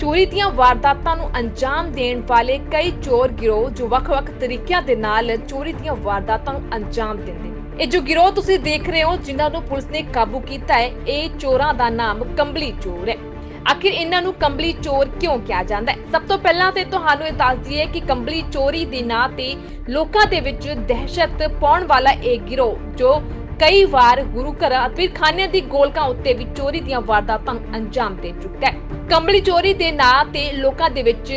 ਚੋਰੀ ਦੀਆਂ ਵਾਰਦਾਤਾਂ ਨੂੰ ਅੰਜਾਮ ਦੇਣ ਵਾਲੇ ਕਈ ਚੋਰ ਗਿਰੋਹ ਜੋ ਵੱਖ-ਵੱਖ ਤਰੀਕਿਆਂ ਦੇ ਨਾਲ ਚੋਰੀ ਦੀਆਂ ਵਾਰਦਾਤਾਂ ਨੂੰ ਅੰਜਾਮ ਦਿੰਦੇ ਨੇ। ਇਹ ਜੋ ਗਿਰੋਹ ਤੁਸੀਂ ਦੇਖ ਰਹੇ ਹੋ, ਜਿਨ੍ਹਾਂ ਨੂੰ ਪੁਲਿਸ ਨੇ ਕਾਬੂ ਕੀਤਾ ਹੈ, ਇਹ ਚੋਰਾਂ ਦਾ ਨਾਮ ਕੰਬਲੀ ਚੋਰ ਹੈ। ਆਖਿਰ ਇਹਨਾਂ ਨੂੰ ਕੰਬਲੀ ਚੋਰ ਕਿਉਂ ਕਿਹਾ ਜਾਂਦਾ ਹੈ? ਸਭ ਤੋਂ ਪਹਿਲਾਂ ਤੇ ਤੁਹਾਨੂੰ ਇਹ ਦੱਸ ਦਈਏ ਕਿ ਕੰਬਲੀ ਚੋਰੀ ਦੇ ਨਾਂ ਤੇ ਲੋਕਾਂ ਦੇ ਵਿੱਚ ਦਹਿਸ਼ਤ ਪਾਉਣ ਵਾਲਾ ਇਹ ਗਿਰੋਹ ਜੋ ਕਈ ਵਾਰ ਗੁਰੂ ਘਰਾਂ ਅਤੇ ਖਾਨਿਆਂ ਦੀ ਗੋਲਕਾਂ ਉੱਤੇ ਵੀ ਚੋਰੀ ਦੀਆਂ ਵਾਰਦਾਤਾਂ ਅੰਜਾਮ ਦੇ ਚੁੱਕਾ ਹੈ। ਕੰਬਲੀ ਚੋਰੀ ਦੇ ਨਾਂ ਤੇ ਲੋਕਾਂ ਦੇ ਵਿੱਚ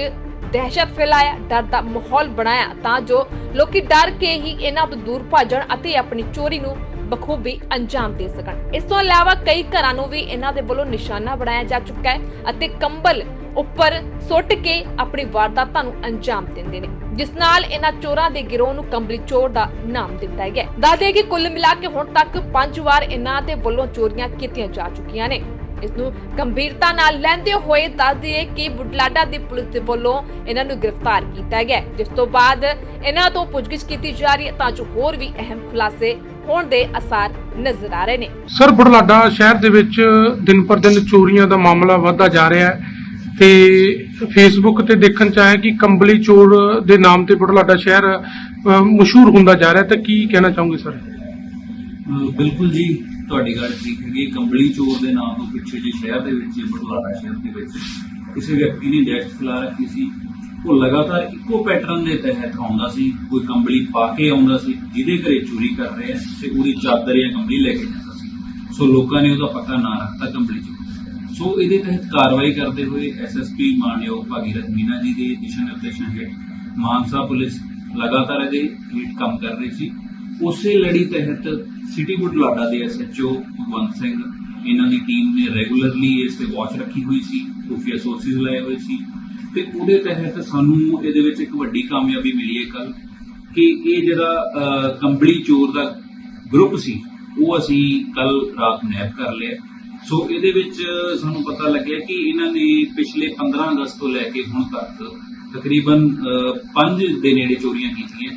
ਦਹਿਸ਼ਤ ਫੈਲਾਇਆ, ਡਰ ਦਾ ਮਾਹੌਲ ਬਣਾਇਆ ਤਾਂ ਜੋ ਲੋਕੀ ਡਰ ਕੇ ਹੀ ਇਹਨਾਂ ਤੋਂ ਦੂਰ ਭੱਜਣ ਅਤੇ ਆਪਣੀ ਚੋਰੀ ਨੂੰ ਬਖੂਬੀ ਅੰਜਾਮ ਦੇ ਸਕਣ। ਇਸ ਤੋਂ ਇਲਾਵਾ ਕਈ ਘਰਾਂ ਨੂੰ ਵੀ ਇਹਨਾਂ ਦੇ ਵੱਲੋਂ ਨਿਸ਼ਾਨਾ ਬਣਾਇਆ ਜਾ ਚੁੱਕਾ ਹੈ ਅਤੇ ਕੰਬਲ ਉੱਪਰ ਸੁੱਟ ਕੇ ਆਪਣੀ ਵਾਰਦਾਤਾਂ ਨੂੰ ਅੰਜਾਮ ਦਿੰਦੇ ਨੇ। ਜਿਸ ਨਾਲ ਇਹਨਾਂ ਚੋਰਾਂ ਦੇ ਗਿਰੋਹ ਨੂੰ ਕੰਬਲੀ ਚੋਰ ਦਾ ਨਾਮ ਦਿੱਤਾ ਗਿਆ ਹੈ। ਕਿ ਕੁੱਲ ਮਿਲਾ ਕੇ ਹੁਣ ਤੱਕ ਪੰਜ ਵਾਰ ਇਹਨਾਂ ਦੇ ਵੱਲੋਂ ਚੋਰੀਆਂ ਕੀਤੀਆਂ ਜਾ ਚੁੱਕੀਆਂ ਨੇ। ਇਸ ਨੂੰ ਗੰਭੀਰਤਾ ਨਾਲ ਲੈਂਦੇ ਹੋਏ ਦੱਸ ਦਈਏ ਕਿ ਬੁਢਲਾਡਾ ਦੀ ਪੁਲਿਸ ਦੇ ਵੱਲੋਂ ਇਹਨਾਂ ਨੂੰ ਗ੍ਰਿਫਤਾਰ ਕੀਤਾ ਗਿਆ ਜਿਸ ਤੋਂ ਬਾਅਦ ਇਹਨਾਂ ਤੋਂ ਪੁੱਛਗਿੱਛ ਕੀਤੀ ਜਾ ਰਹੀ ਹੈ ਤਾਂ ਜੋ ਹੋਰ ਵੀ ਅਹਿਮ ਖੁਲਾਸੇ ਹੋਣ ਦੇ ਅਸਾਰ ਨਜ਼ਰ ਆ ਰਹੇ ਨੇ। ਸਰ, ਬੁਢਲਾਡਾ ਸ਼ਹਿਰ ਦੇ ਵਿੱਚ ਦਿਨ ਪਰ ਦਿਨ ਚੋਰੀਆਂ ਦਾ ਮਾਮਲਾ ਵਧਦਾ ਜਾ ਰਿਹਾ ਹੈ। ਤੇ ਫੇਸਬੁੱਕ ਤੇ ਦੇਖਣ ਚ ਆਇਆ ਕਿ ਕੰਬਲੀ ਚੋਰ ਦੇ ਨਾਮ ਤੇ ਬੁਢਲਾਡਾ ਸ਼ਹਿਰ ਅਹ, ਮਸ਼ਹੂਰ ਹੁੰਦਾ ਜਾ ਰਿਹਾ ਤਾਂ ਕੀ ਕਹਿਣਾ ਚਾਹੋਗੇ ਸਰ? ਅਹ ਬਿਲਕੁਲ ਜੀ ਤੁਹਾਡੀ ਗੱਲ ਠੀਕ ਹੈਗੀ ਕੰਬਲੀ ਚੋਰ ਦੇ ਨਾਮ ਤੋਂ ਪਿੱਛੇ ਜੇ ਸ਼ਹਿਰ ਦੇ ਵਿੱਚ ਬਟਵਾਰਾ ਸ਼ਹਿਰ ਦੇ ਵਿੱਚ ਕਿਸੇ ਵਿਅਕਤੀ ਨੇ ਦਹਿਸ਼ਤ ਫੈਲਾ ਰੱਖੀ ਸੀ ਉਹ ਲਗਾਤਾਰ ਇੱਕੋ ਪੈਟਰਨ ਦੇ ਤਹਿਤ ਆਉਂਦਾ ਸੀ। ਕੋਈ ਕੰਬਲੀ ਪਾ ਕੇ ਆਉਂਦਾ ਸੀ ਜਿਹਦੇ ਘਰੇ ਚੋਰੀ ਕਰ ਰਹੇ ਆ ਤੇ ਉਹਦੀ ਚਾਦਰ ਜਾਂ ਕੰਬਲੀ ਲੈ ਕੇ ਜਾਂਦਾ ਸੀ। ਸੋ ਲੋਕਾਂ ਨੇ ਉਹਦਾ ਪਤਾ ਨਾ ਰੱਖਤਾ ਕੰਬਲੀ ਚੋਰ ਸੋ ਇਹਦੇ ਤਹਿਤ ਕਾਰਵਾਈ ਕਰਦੇ ਹੋਏ ਐਸਐਸਪੀ ਮਾਨਯੋਗ ਭਾਗੀਰਥ ਮੀਨਾ ਜੀ ਦੇ ਦਿਸ਼ਾ ਨਿਰਦੇਸ਼ਾਂ ਹੇਠ ਮਾਨਸਾ ਪੁਲਿਸ ਲਗਾਤਾਰ ਇਹਦੇ ਹੇਠ ਕੰਮ ਕਰ ਰਹੀ ਸੀ। ਉਸੇ ਲੜੀ ਤਹਿਤ ਸਿਟੀ ਬੁਢਲਾਡਾ ਦੇ ਐਸਐਚਓ ਭਗਵੰਤ ਸਿੰਘ, ਇਹਨਾਂ ਦੀ ਟੀਮ ਨੇ ਰੈਗੂਲਰਲੀ ਇਸ ਤੇ ਵਾਚ ਰੱਖੀ ਹੋਈ ਸੀ, ਖੁਫੀਆ ਸੋਰਸਿਸ ਲਾਏ ਹੋਏ ਸੀ ਤੇ ਉਹਦੇ ਤਹਿਤ ਸਾਨੂੰ ਇਹਦੇ ਵਿੱਚ ਇੱਕ ਵੱਡੀ ਕਾਮਯਾਬੀ ਮਿਲੀ ਹੈ ਕੱਲ ਕਿ ਇਹ ਜਿਹੜਾ ਕੰਬਲੀ ਚੋਰ ਦਾ ਗਰੁੱਪ ਸੀ, ਉਹ ਅਸੀਂ ਕੱਲ ਰਾਤ ਨੈਪ ਕਰ ਲਿਆ। ਸੋ ਇਹਦੇ ਵਿੱਚ ਸਾਨੂੰ ਪਤਾ ਲੱਗਿਆ ਕਿ ਇਹਨਾਂ ਨੇ ਪਿਛਲੇ 15 ਅਗਸਤ ਤੋਂ ਲੈ ਕੇ ਹੁਣ ਤੱਕ ਤਕਰੀਬਨ 5 ਦੇ ਨੇੜੇ ਚੋਰੀਆਂ ਕੀਤੀਆਂ।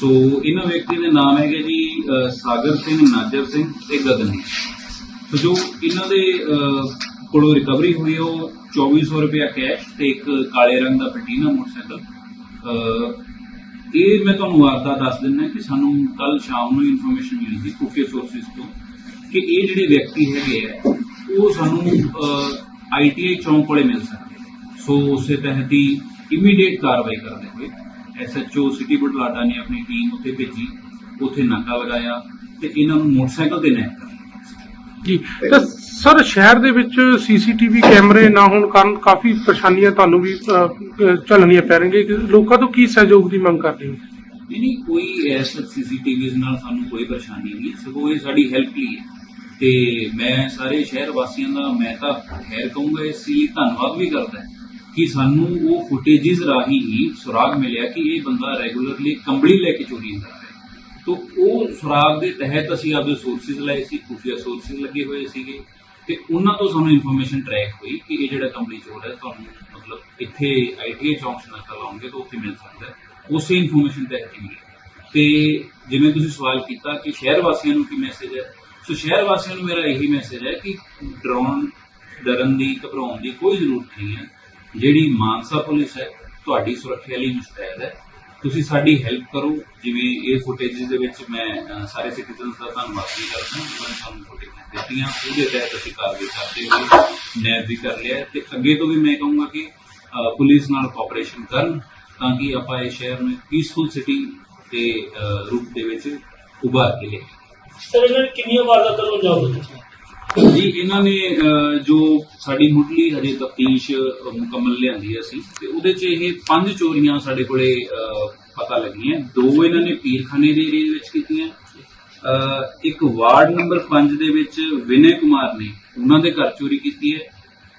ਸੋ ਇਹਨਾਂ ਵਿਅਕਤੀ ਦੇ ਨਾਮ ਹੈਗੇ ਜੀ ਸਾਗਰ ਸਿੰਘ, ਨਾਜਰ ਸਿੰਘ ਤੇ ਗਗਨ। ਸੋ ਜੋ ਇਹਨਾਂ ਦੇ ਕੋਲੋਂ ਰਿਕਵਰੀ ਹੋਈ ਹੈ ਉਹ 2400 ਰੁਪਇਆ ਕੈਸ਼ ਤੇ ਇੱਕ ਕਾਲੇ ਰੰਗ ਦਾ ਪਟੀਨਾ ਮੋਟਰਸਾਈਕਲ। ਇਹ ਮੈਂ ਤੁਹਾਨੂੰ ਵਾਰਤਾ ਦੱਸ ਦਿੰਦਾ ਕਿ ਸਾਨੂੰ ਕੱਲ ਸ਼ਾਮ ਨੂੰ ਇਨਫੋਰਮੇਸ਼ਨ ਮਿਲੀ ਸੀ ਖੁਫੀਆ ਸੋਰਸਿਸ ਤੋਂ, ਕਿ ਇਹ ਜਿਹੜੇ ਵਿਅਕਤੀ ਹੈਗੇ ਆ ਉਹ ਸਾਨੂੰ ਆਈਟੀਆਈ ਚੌਂਕ ਕੋਲੇ ਮਿਲ ਸਕਦੇ। ਸੋ ਉਸੇ ਤਹਿਤ ਹੀ ਇਮੀਡੀਏਟ ਕਾਰਵਾਈ ਕਰਦੇ ਹੋਏ ਐਸਐਚਓ ਸਿਟੀ ਬਟਲਾਡਾ ਨੇ ਆਪਣੀ ਟੀਮ ਉੱਥੇ ਭੇਜੀ ਉੱਥੇ ਨਾਕਾ ਲਗਾਇਆ ਤੇ ਇਹਨਾਂ ਨੂੰ ਮੋਟਰਸਾਈਕਲ ਤੇ ਨੈਪ ਕਰ ਜੀ ਤਾਂ ਸਰ ਸ਼ਹਿਰ ਦੇ ਵਿੱਚ ਸੀਸੀਟੀਵੀ ਕੈਮਰੇ ਨਾ ਹੋਣ ਕਾਰਨ ਕਾਫੀ ਪਰੇਸ਼ਾਨੀਆਂ ਤੁਹਾਨੂੰ ਵੀ ਝੱਲਣੀਆਂ ਪੈ ਰਹੀਆਂ ਕਿ ਲੋਕਾਂ ਤੋਂ ਕੀ ਸਹਿਯੋਗ ਦੀ ਮੰਗ ਕਰਦੇ ਹੋ? ਨਹੀਂ ਕੋਈ ਐਸਾ ਸੀਸੀਟੀਵੀਜ਼ ਨਾਲ ਸਾਨੂੰ ਕੋਈ ਪਰੇਸ਼ਾਨੀ ਨਹੀਂ। ਸਗੋਂ ਇਹ ਸਾਡੀ ਹੈਲਪ ਲਈ ਹੈ। ਤੇ ਮੈਂ ਸਾਰੇ ਸ਼ਹਿਰ ਵਾਸੀਆਂ ਦਾ, ਮੈਂ ਤਾਂ ਖੈਰ ਕਹੂੰਗਾ, ਇਸ ਲਈ ਧੰਨਵਾਦ ਵੀ ਕਰਦਾ ਕਿ ਸਾਨੂੰ ਉਹ ਫੁਟੇਜਸ ਰਾਹੀਂ ਹੀ ਸੁਰਾਗ ਮਿਲਿਆ ਕਿ ਇਹ ਬੰਦਾ ਰੈਗੂਲਰਲੀ ਕੰਬੜੀ ਲੈ ਕੇ ਚੋਰੀ ਕਰ ਹੈ। ਤੋ ਉਹ ਸੁਰਾਗ ਦੇ ਤਹਿਤ ਅਸੀਂ ਆਪਦੇ ਸੋਰਸਿਸ ਲਾਏ ਸੀ, ਖੁਫੀਆ ਸੋਰਸਿਸ ਲੱਗੇ ਹੋਏ ਸੀਗੇ ਤੇ ਉਹਨਾਂ ਤੋਂ ਸਾਨੂੰ ਇਨਫੋਰਮੇਸ਼ਨ ਟਰੈਕ ਹੋਈ ਕਿ ਇਹ ਜਿਹੜਾ ਕੰਬਲੀ ਚੋਰ ਹੈ, ਤੁਹਾਨੂੰ ਮਤਲਬ ਇੱਥੇ ਆਈਟੀਆਈ ਚੌਂਕ ਨਾਲ ਲਾਉਂਗੇ ਤਾਂ ਉੱਥੇ ਮਿਲ ਸਕਦਾ ਉਸੇ ਇਨਫੋਰਮੇਸ਼ਨ ਤਹਿਤ ਹੀ ਮਿਲਿਆ। ਤੇ ਜਿਵੇਂ ਤੁਸੀਂ ਸਵਾਲ ਕੀਤਾ ਕਿ ਸ਼ਹਿਰ ਵਾਸੀਆਂ ਨੂੰ ਕੀ ਮੈਸੇਜ ਹੈ ਸੋ ਸ਼ਹਿਰ ਵਾਸੀਆਂ ਨੂੰ ਮੇਰਾ ਇਹੀ ਮੈਸੇਜ ਹੈ ਕਿ ਡਰਾਉਣ, ਡਰਨ ਦੀ, ਘਬਰਾਉਣ ਦੀ ਕੋਈ ਜ਼ਰੂਰਤ ਨਹੀਂ ਹੈ। ਜਿਹੜੀ ਮਾਨਸਾ ਪੁਲਿਸ ਹੈ, ਤੁਹਾਡੀ ਸੁਰੱਖਿਆ ਲਈ ਮੁਸਤੈਦ ਹੈ। ਤੁਸੀਂ ਸਾਡੀ ਹੈਲਪ ਕਰੋ। ਜਿਵੇਂ ਇਹ ਫੁਟੇजेस ਦੇ ਵਿੱਚ ਮੈਂ ਸਾਰੇ ਸਿਟੀਜ਼ਨਸ ਦਾ ਧੰਨਵਾਦ ਵੀ ਕਰਦਾ ਜਿਨ੍ਹਾਂ ਨੇ ਸਾਨੂੰ ਫੁਟੇਜ ਦਿੱਤੀਆਂ। ਉਹਦੇ ਤਹਿਤ ਅਸੀਂ ਕਾਰਵਾਈ ਕਰਦੇ ਹੋਏ ਨੈਬ ਵੀ ਕਰ ਲਿਆ ਹੈ। ਤੇ ਅੱਗੇ ਤੋਂ ਵੀ ਮੈਂ ਕਹੂੰਗਾ ਕਿ ਪੁਲਿਸ ਨਾਲ ਕੋਆਪਰੇਸ਼ਨ ਕਰਨ ਤਾਂ ਕਿ ਆਪਾਂ ਇਹ ਸ਼ਹਿਰ ਨੂੰ ਪੀਸਫੁਲ ਸਿਟੀ ਦੇ ਰੂਪ ਦੇ ਵਿੱਚ ਉਭਾਰ ਕੇ ਲਿਆਈਏ। ਸਰ ਇਹਨਾਂ ਨੇ ਕਿੰਨੀਆਂ ਵਾਰਦਾਤਾਂ ਨੂੰ ਅੰਜਾਮ ਦਿੱਤਾ ਜੀ ਇਹਨਾਂ ਨੇ ਅਹ, ਜੋ ਸਾਡੀ ਮੁੱਢਲੀ ਹਜੇ ਤਫਤੀਸ਼ ਮੁਕੰਮਲ ਲਿਆਂਦੀ ਹੈ ਅਸੀਂ ਤੇ ਉਹਦੇ 'ਚ ਇਹ ਪੰਜ ਚੋਰੀਆਂ ਸਾਡੇ ਕੋਲੇ ਅਹ, ਪਤਾ ਲੱਗੀਆਂ। ਦੋ ਇਹਨਾਂ ਨੇ ਪੀਰਖਾਨੇ ਦੇ ਏਰੀਏ ਵਿੱਚ ਕੀਤੀਆਂ। ਅਹ, ਇੱਕ ਵਾਰਡ ਨੰਬਰ 5 ਦੇ ਵਿੱਚ ਵਿਨੇ ਕੁਮਾਰ ਨੇ ਉਹਨਾਂ ਦੇ ਘਰ ਚੋਰੀ ਕੀਤੀ ਹੈ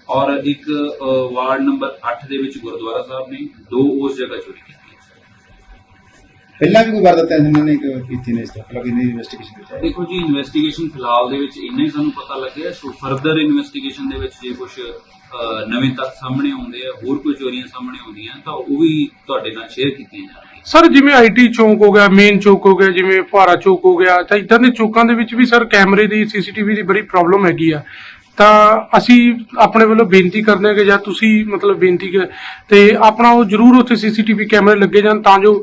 ਔਰ ਇੱਕ ਅਹ, ਵਾਰਡ ਨੰਬਰ 8 ਦੇ ਵਿੱਚ ਗੁਰਦੁਆਰਾ ਸਾਹਿਬ ਨੇ ਦੋ ਉਸ ਜਗ੍ਹਾ ਚੋਰੀ ਕੀਤੀ। ਪਹਿਲਾਂ ਵੀ ਕੋਈ ਵਾਰਦਾਤ ਇਹਨਾਂ ਨੇ ਕ- ਕੀਤੀ ਨੇ ਇਸ ਤੋਂ ਪਹਿਲਾਂ ਕਿੰਨੀ ਇਨਵੈਸਟੀਗੇਸ਼ਨ ਕੀਤੀ ਹੈ? ਦੇਖੋ ਜੀ ਇਨਵੈਸਟੀਗੇਸ਼ਨ ਫਿਲਹਾਲ ਦੇ ਵਿੱਚ ਇੰਨਾ ਹੀ ਸਾਨੂੰ ਪਤਾ ਲੱਗਿਆ ਸੋ ਫਰਦਰ ਇਨਵੈਸਟੀਗੇਸ਼ਨ ਦੇ ਵਿੱਚ ਜੇ ਕੁਝ ਨਵੇਂ ਤੱਥ ਸਾਹਮਣੇ ਆਉਂਦੇ ਆ ਹੋਰ ਕੋਈ ਚੋਰੀਆਂ ਸਾਹਮਣੇ ਆਉਂਦੀਆਂ ਤਾਂ ਉਹ ਵੀ ਤੁਹਾਡੇ ਨਾਲ ਸ਼ੇਅਰ ਕੀਤੀਆਂ ਜਾਣਗੀਆਂ। ਸਰ ਜਿਵੇਂ ਆਈਟੀ ਚੌਂਕ ਹੋ ਗਿਆ ਮੇਨ ਚੌਕ ਹੋ ਗਿਆ ਜਿਵੇਂ ਫੁਹਾਰਾ ਚੌਕ ਹੋ ਗਿਆ ਤਾਂ ਇਦਾਂ ਦੇ ਚੌਕਾਂ ਦੇ ਵਿੱਚ ਵੀ ਸਰ ਕੈਮਰੇ ਦੀ ਸੀਸੀਟੀਵੀ ਦੀ ਬੜੀ ਪ੍ਰੋਬਲਮ ਹੈਗੀ ਆ। ਤਾਂ ਅਸੀਂ ਆਪਣੇ ਵੱਲੋਂ ਬੇਨਤੀ ਕਰਦੇ ਹਾਂ ਕਿ ਜਾਂ ਤੁਸੀਂ ਮਤਲਬ ਬੇਨਤੀ ਕਰ ਤੇ ਆਪਣਾ ਉਹ ਜ਼ਰੂਰ ਉੱਥੇ ਸੀਸੀਟੀਵੀ ਕੈਮਰੇ ਲੱਗੇ ਜਾਣ ਤਾਂ ਜੋ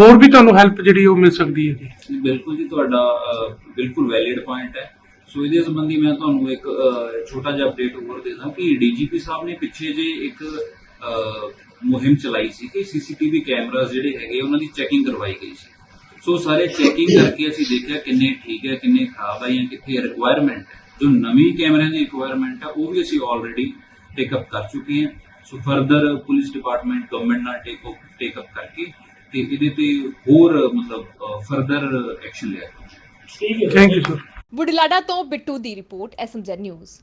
ਹੋਰ ਵੀ ਤੁਹਾਨੂੰ ਹੈਲਪ ਜਿਹੜੀ ਉਹ ਮਿਲ ਸਕਦੀ ਹੈ ਜੀ। ਜੀ, ਬਿਲਕੁਲ ਜੀ ਤੁਹਾਡਾ ਅਹ, ਬਿਲਕੁਲ ਵੈਲਿਡ ਪੁਆਇੰਟ ਹੈ। ਸੋ ਇਹਦੇ ਸੰਬੰਧੀ ਮੈਂ ਤੁਹਾਨੂੰ ਇੱਕ ਅਹ, ਛੋਟਾ ਜਿਹਾ ਅਪਡੇਟ ਹੋਰ ਦੇ ਕਿ ਡੀਜੀਪੀ ਸਾਹਿਬ ਨੇ ਪਿੱਛੇ ਜੇ ਇੱਕ ਅਹ, ਮੁਹਿੰਮ ਚਲਾਈ ਸੀ ਕਿ ਸੀਸੀਟੀਵੀ ਕੈਮਰਾਸ ਜਿਹੜੇ ਹੈਗੇ ਉਹਨਾਂ ਦੀ ਚੈਕਿੰਗ ਕਰਵਾਈ ਗਈ ਸੀ। ਸੋ ਸਾਰੇ ਚੈਕਿੰਗ ਕਰਕੇ ਅਸੀਂ ਦੇਖਿਆ ਕਿੰਨੇ ਠੀਕ ਹੈ ਕਿੰਨੇ ਖਰਾਬ ਹੈ ਜਾਂ ਕਿੱਥੇ ਰਿਕੁਆਇਰਮੈਂਟ ਹੈ। ਜੋ ਨਵੀਂ ਕੈਮਰਿਆਂ ਦੀ ਰਿਕੁਆਇਰਮੈਂਟ ਹੈ ਉਹ ਵੀ ਅਸੀਂ ਆਲਰੇਡੀ ਟੇਕ ਅਪ ਕਰ ਚੁੱਕੇ ਹਾਂ। So further police department government ਨਾਲ ਟੇਕ ਟੇਕ ਅਪ ਕਰਕੇ ਤੇ ਇਹਦੇ ਤੇ ਹੋਰ ਮਤਲਬ ਫਰਦਰ ਐਕਸ਼ਨ ਲਿਆ। ਠੀਕ ਹੈ ਥੈਂਕ ਯੂ ਸਰ ਬੁਢਲਾਡਾ ਤੋਂ ਬਿੱਟੂ ਦੀ ਰਿਪੋਰਟ ਐਸਐਮਜ਼ੈਡ ਨਿਊਜ਼